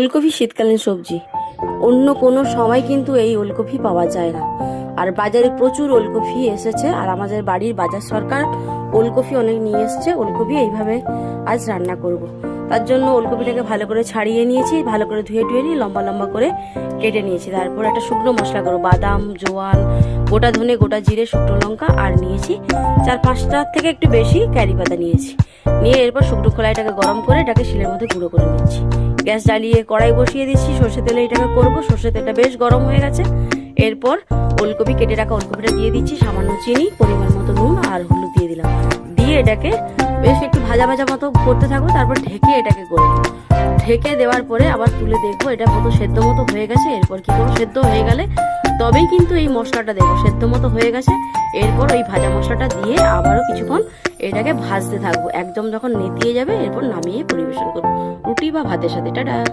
ওলকপি শীতকালীন সবজি। অন্য কোনো সময় কিন্তু এই ওলকপি পাওয়া যায় না। আর বাজারে প্রচুর ওলকপি এসেছে, আর আমাদের বাড়ির বাজার সরকার ওলকপি অনেক নিয়ে এসছে, ওলকপি এইভাবে আজ রান্না করব। তার জন্য ওলকপিটাকে ভালো করে ছাড়িয়ে নিয়েছি, ভালো করে ধুয়ে ধুয়ে নিয়ে লম্বা লম্বা করে কেটে নিয়েছি। তারপর একটা শুকনো মশলা করব, বাদাম জোয়ান গোটা ধনে, গোটা জিরে, শুকনো লঙ্কা, আর নিয়েছি চার পাঁচটা থেকে একটু বেশি ক্যারি পাতা নিয়েছি। নিয়ে এরপর শুকনো খোলাইটাকে গরম করে এটাকে শিলের মধ্যে গুঁড়ো করে নিচ্ছি। গ্যাস জ্বালিয়ে কড়াই বসিয়ে দিচ্ছি। সর্ষে তেলে এটাকে করব। সর্ষে তেলটা বেশ গরম হয়ে গেছে। এরপর ওলকপি কেটে রাখা ওলকপিটা দিয়ে দিচ্ছি। সামান্য চিনি, পরিমাণ মতো নুন আর হলুদ দিয়ে দিলাম। দিয়ে এটাকে বেশ একটু ভাজা ভাজা মতো করতে থাকব। তারপর ঢেকে এটাকে করব। ঢেকে দেওয়ার পরে আবার তুলে দেখব। এটা মতো সেদ্ধ মতো হয়ে গেছে। এরপর কি করব? সেদ্ধ হয়ে গেলে তবেই কিন্তু এই মশলাটা দেবো। সেদ্ধ মতো হয়ে গেছে। এরপর ওই ভাজা মশলাটা দিয়ে আবারও কিছুক্ষণ এটাকে ভাজতে থাকব। একদম যখন নেতিয়ে যাবে, এরপর নামিয়ে পরিবেশন করব। রুটি বা ভাতের সাথে, টাটা।